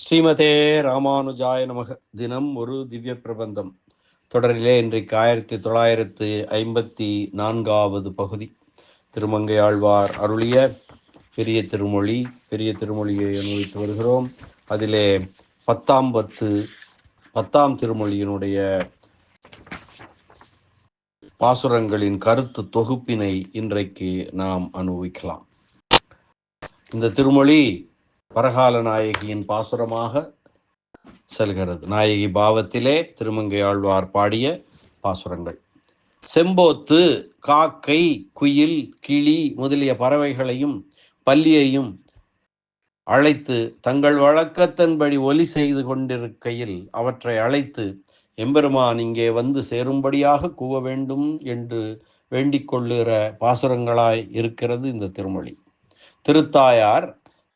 ஸ்ரீமதே ராமானுஜாய நமக. தினம் ஒரு திவ்ய பிரபந்தம். தொடரிலே இன்றைக்கு ஆயிரத்தி தொள்ளாயிரத்து ஐம்பத்தி நான்காவது பகுதி. திருமங்கை ஆழ்வார் அருளிய பெரிய திருமொழி பெரிய திருமொழியை அனுபவித்து வருகிறோம். அதிலே பத்தாம் பத்து பத்தாம் திருமொழியினுடைய பாசுரங்களின் கருத்து தொகுப்பினை இன்றைக்கு நாம் அனுபவிக்கலாம். இந்த திருமொழி பரகால நாயகியின் பாசுரமாக செல்கிறது. நாயகி பாவத்திலே திருமங்கை ஆழ்வார் பாடிய பாசுரங்கள். செம்போத்து காக்கை குயில் கிளி முதலிய பறவைகளையும் பல்லியையும் அழைத்து தங்கள் வழக்கத்தின்படி ஒலி செய்து கொண்டிருக்கையில் அவற்றை அழைத்து எம்பெருமான் இங்கே வந்து சேரும்படியாக கூவ வேண்டும் என்று வேண்டிக் கொள்ளுகிற பாசுரங்களாய் இருக்கிறது இந்த திருமொழி. திருத்தாயார்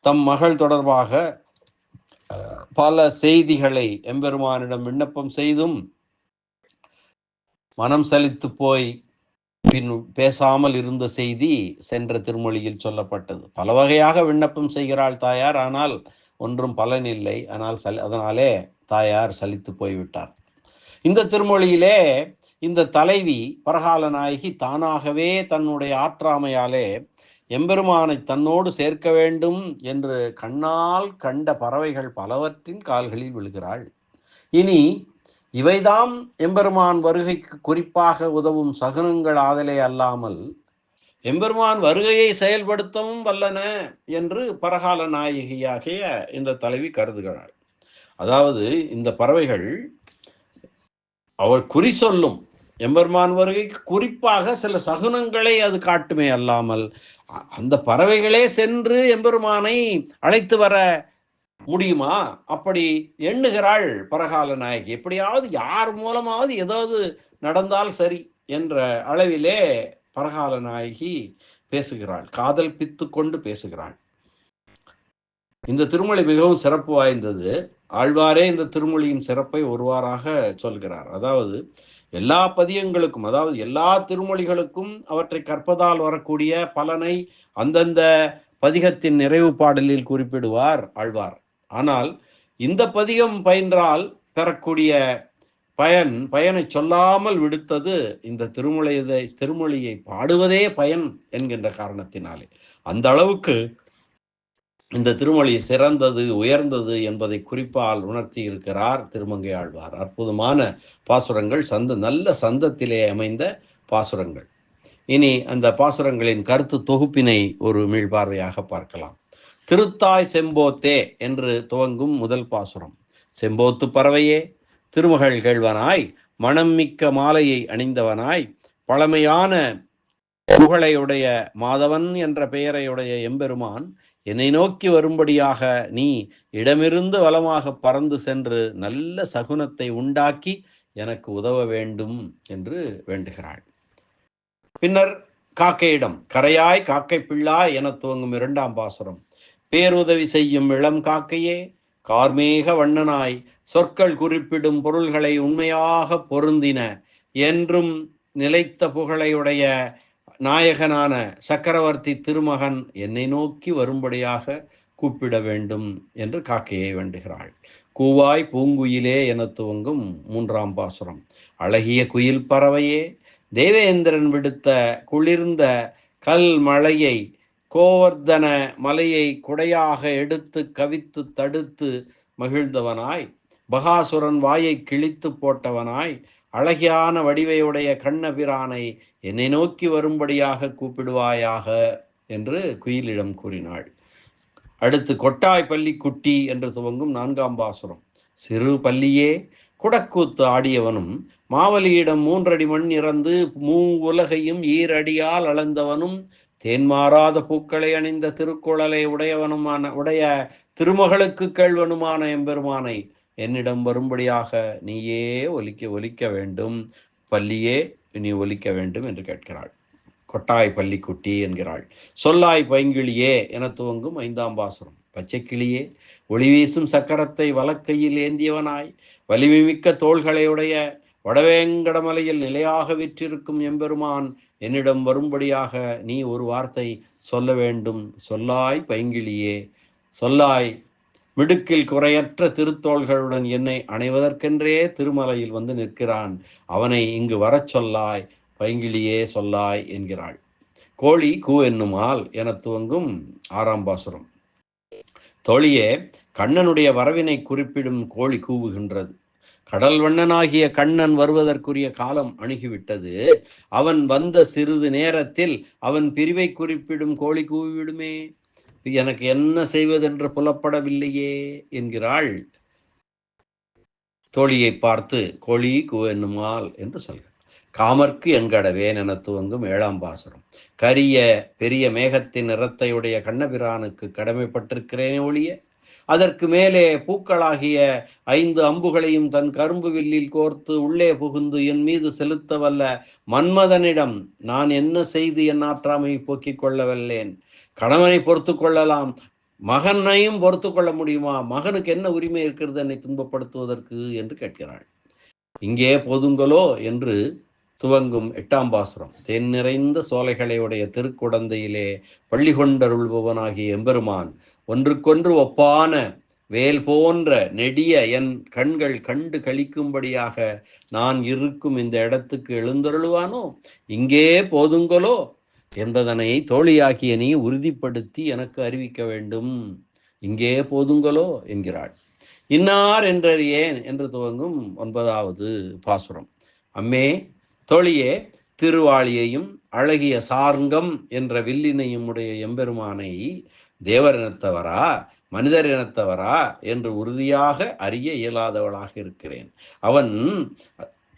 தம் மகள் தொடர்பாக பல செய்திகளை எம்பெருமானிடம் விண்ணப்பம் செய்தும் மனம் சலித்து போய் பின் பேசாமல் இருந்த செய்தி சென்ற திருமொழியில் சொல்லப்பட்டது. பல வகையாக விண்ணப்பம் செய்கிறாள் தாயார் ஆனால் ஒன்றும் பலனில்லை ஆனால் சலி அதனாலே தாயார் சலித்து போய்விட்டார். இந்த திருமொழியிலே இந்த தலைவி பரகால நாயகி தானாகவே தன்னுடைய ஆற்றாமையாலே எம்பெருமானை தன்னோடு சேர்க்க வேண்டும் என்று கண்ணால் கண்ட பறவைகள் பலவற்றின் கால்களில் விழுகிறாள். இனி இவைதாம் எம்பெருமான் வருகைக்கு குறிப்பாக உதவும் சகுனங்கள் ஆதலே அல்லாமல் எம்பெருமான் வருகையை செயல்படுத்தவும் வல்லன என்று பரகால நாயகியாகிய இந்த தலைவி கருதுகிறாள். அதாவது இந்த பறவைகள் அவர் குறி சொல்லும் எம்பெருமான் வருகைக்கு குறிப்பாக சில சகுனங்களை அது காட்டுமே அல்லாமல் அந்த பறவைகளே சென்று எம்பெருமானை அழைத்து வர முடியுமா? அப்படி எண்ணுகிறாள் பரகால நாயகி. எப்படியாவது யார் மூலமாவது ஏதாவது நடந்தால் சரி என்ற அளவிலே பரகால நாயகி பேசுகிறாள் காதல் பித்து கொண்டு பேசுகிறாள். இந்த திருமொழி மிகவும் சிறப்பு வாய்ந்தது. ஆழ்வாரே இந்த திருமொழியின் சிறப்பை ஒருவாறாக சொல்கிறார். அதாவது எல்லா பதியங்களுக்கும் அதாவது எல்லா திருமொழிகளுக்கும் அவற்றை கற்பதால் வரக்கூடிய பலனை அந்தந்த பதிகத்தின் நிறைவு பாடலில் குறிப்பிடுவார் ஆழ்வார். ஆனால் இந்த பதிகம் பயின்றால் பெறக்கூடிய பயன் பயனை சொல்லாமல் விடுத்தது இந்த திருமொழியை திருமொழியை பாடுவதே பயன் என்கின்ற காரணத்தினாலே. அந்த அளவுக்கு இந்த திருமொழி சிறந்தது உயர்ந்தது என்பதை குறிப்பால் உணர்த்தி இருக்கிறார் திருமங்கை ஆழ்வார். அற்புதமான பாசுரங்கள் சந்த நல்ல சந்தத்திலே அமைந்த பாசுரங்கள். இனி அந்த பாசுரங்களின் கருத்து தொகுப்பினை ஒரு மீள்பார்வையாக பார்க்கலாம். திருத்தாய் செம்போத்தே என்று துவங்கும் முதல் பாசுரம். செம்போத்து பறவையே திருமகள் கேழ்வனாய் மனம் மிக்க மாலையை அணிந்தவனாய் பழமையான புகழையுடைய மாதவன் என்ற பெயரையுடைய எம்பெருமான் என்னை நோக்கி வரும்படியாக நீ இடமிருந்து வளமாக பறந்து சென்று நல்ல சகுனத்தை உண்டாக்கி எனக்கு உதவ வேண்டும் என்று வேண்டுகிறாள். பின்னர் காக்கையிடம் கரையாய் காக்கை பிள்ளாய் என துவங்கும் இரண்டாம் பாசுரம். பேருதவி செய்யும் இளம் காக்கையே கார்மேக வண்ணனாய் சொற்கள் குறிப்பிடும் பொருள்களை உண்மையாக பொருந்தின என்றும் நிலைத்த புகழையுடைய நாயகனான சக்கரவர்த்தி திருமகன் என்னை நோக்கி வரும்படியாக கூப்பிட வேண்டும் என்று காக்கையை வேண்டுகிறாள். கூவாய் பூங்குயிலே என துவங்கும் மூன்றாம் பாசுரம். அழகிய குயில் பறவையே தேவேந்திரன் விடுத்த குளிர்ந்த கல் மலையை கோவர்தன மலையை குடையாக எடுத்து கவித்து தடுத்து மகிழ்ந்தவனாய் பகாசுரன் வாயை கிழித்து போட்டவனாய் அழகியான வடிவையுடைய கண்ணபிரானை என்னை நோக்கி வரும்படியாக கூப்பிடுவாயாக என்று குயிலிடம் கூறினாள். அடுத்து கொட்டாய் பள்ளி குட்டி என்று துவங்கும் நான்காம் பாசுரம். சிறு பள்ளியே குடக்கூத்து ஆடியவனும் மாவலியிடம் மூன்றடி மண் இறந்து மூ உலகையும் ஈரடியால் அளந்தவனும் தேன்மாறாத பூக்களை அணிந்த திருக்குழலை உடையவனுமான உடைய திருமகளுக்கு கேள்வனுமான எம்பெருமானை என்னிடம் வரும்படியாக நீயே ஒலிக்க ஒலிக்க வேண்டும். பள்ளியே நீ ஒலிக்க வேண்டும் என்று கேட்கிறாள். கொட்டாய் பள்ளிக்குட்டி என்கிறாள். சொல்லாய் பைங்கிளியே என துவங்கும் ஐந்தாம் பாசுரம். பச்சைக்கிளியே ஒளி வீசும் சக்கரத்தை வலக்கையில் ஏந்தியவனாய். வலிமைமிக்க தோள்களையுடைய வடவேங்கடமலையில் நிலையாக விற்றிருக்கும் எம்பெருமான் என்னிடம் வரும்படியாக நீ ஒரு வார்த்தை சொல்ல வேண்டும். சொல்லாய் பைங்கிளியே சொல்லாய் மிடுக்கில் குறையற்ற திருத்தோள்களுடன் என்னை அணைவதற்கென்றே திருமலையில் வந்து நிற்கிறான். அவனை இங்கு வரச் சொல்லாய் பைங்கிலியே சொல்லாய் என்கிறாள். கோழி கூ என்னுமால் என துவங்கும் ஆறாம் பாசுரம். தோழியே கண்ணனுடைய வரவினை குறிப்பிடும் கோழி கூவுகின்றது. கடல் வண்ணனாகிய கண்ணன் வருவதற்குரிய காலம் அணுகிவிட்டது. அவன் வந்த சிறிது நேரத்தில் அவன் பிரிவை குறிப்பிடும் கோழி கூவிவிடுமே. எனக்கு என்ன செய்வதென்று புலப்படவில்லையே என்கிறாள். தோழியை பார்த்து கோழி கூ என்று சொல்கிறார் காமர்க்கு என்கடவேன் என துவங்கும் ஏழாம் பாசுரம். கரிய பெரிய மேகத்தின் நிறத்தையுடைய கண்ணபிரானுக்கு கடமைப்பட்டிருக்கிறேனே ஒழிய அதற்கு மேலே பூக்களாகிய ஐந்து அம்புகளையும் தன் கரும்பு வில்லில் கோர்த்து உள்ளே புகுந்து என் மீது செலுத்த வல்ல மன்மதனிடம் நான் என்ன செய்து என் ஆற்றாமையை போக்கிக் கொள்ளவல்லேன் கணவனை பொறுத்து கொள்ளலாம். மகனையும் பொறுத்து கொள்ள முடியுமா? மகனுக்கு என்ன உரிமை இருக்கிறது என்னை துன்பப்படுத்துவதற்கு? என்று கேட்கிறாள். இங்கே போதுங்களோ? என்று துவங்கும் எட்டாம் பாசுரம். தென் நிறைந்த சோலைகளையுடைய திருக்குடந்தையிலே பள்ளி கொண்டருள்பவனாகிய எம்பெருமான் ஒன்றுக்கொன்று ஒப்பான வேல் போன்ற நெடிய என் கண்கள் கண்டு கழிக்கும்படியாக நான் இருக்கும் இந்த இடத்துக்கு எழுந்தருளுவானோ? இங்கே போதுங்களோ என்பதனை தோழியாக்கிய நீ உறுதிப்படுத்தி எனக்கு அறிவிக்க வேண்டும். இங்கே போதுங்களோ என்கிறாள். இன்னார் என்றறியேன் ஏன் என்று துவங்கும் ஒன்பதாவது பாசுரம். அம்மே தொழியே திருவாளியையும் அழகிய சார்ங்கம் என்ற வில்லினையும் உடைய எம்பெருமானை தேவர் இனத்தவரா மனிதர் இனத்தவரா என்று உறுதியாக அறிய இயலாதவளாக இருக்கிறேன். அவன்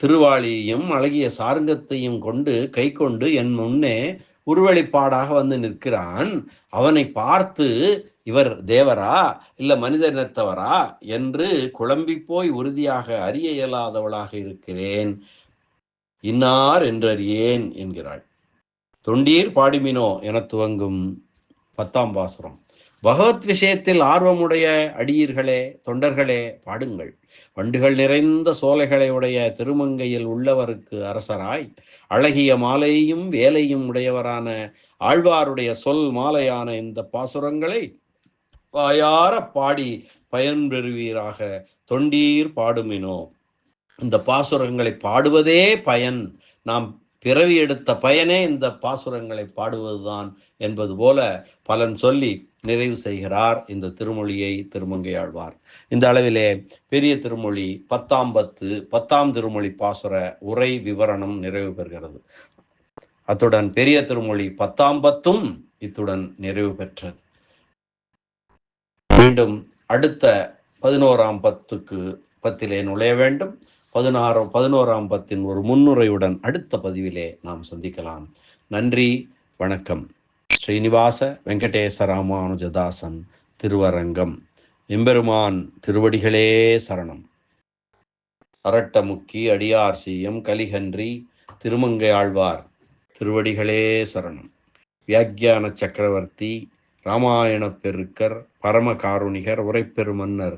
திருவாளியையும் அழகிய சார்ங்கத்தையும் கொண்டு கை கொண்டு என் முன்னே உருவெளிப்பாடாக வந்து நிற்கிறான். அவனை பார்த்து இவர் தேவரா இல்ல மனித இனத்தவரா என்று குழம்பி போய் உறுதியாக அறிய இயலாதவளாக இருக்கிறேன். இன்னார் என்றறியேன் என்கிறாள். தொண்டீர் பாடிமினோ என துவங்கும் பத்தாம் பாசுரம். பகவத் விஷயத்தில் ஆர்வமுடைய அடியீர்களே தொண்டர்களே பாடுங்கள். வண்டுகள் நிறைந்த சோலைகளை உடைய திருமங்கையில் உள்ளவருக்கு அரசராய் அழகிய மாலையும் வேலையும் உடையவரான ஆழ்வாருடைய சொல் மாலையான இந்த பாசுரங்களை வாயார பாடி பயன்பெறுவீராக. தொண்டீர் பாடுமினோ இந்த பாசுரங்களை பாடுவதே பயன். நாம் பிறவி எடுத்த பயனே இந்த பாசுரங்களை பாடுவதுதான் என்பது போல பலன் சொல்லி நிறைவு செய்கிறார் இந்த திருமொழியை திருமங்கையாழ்வார். இந்த அளவிலே பெரிய திருமொழி பத்தாம் பத்து பத்தாம் திருமொழி பாசுர உரை விவரணம் நிறைவு பெறுகிறது. அத்துடன் பெரிய திருமொழி பத்தாம் பத்தும் இத்துடன் நிறைவு பெற்றது. மீண்டும் அடுத்த பதினோராம் பத்துக்கு பத்திலே நுழைய வேண்டும். பதினாறாம் பதினோராம் பத்தின் ஒரு முன்னுரையுடன் அடுத்த பதிவிலே நாம் சந்திக்கலாம். நன்றி வணக்கம். ஸ்ரீனிவாச வெங்கடேச ராமானுஜதாசன் திருவரங்கம். எம்பெருமான் திருவடிகளே சரணம். அரட்டமுக்கி அடியார் சீயம் கலிகன்றி திருமங்கை ஆழ்வார் திருவடிகளே சரணம். வியாக்கியான சக்கரவர்த்தி ராமாயண பெருக்கர் பரம காருணிகர் உரைப்பெருமன்னர்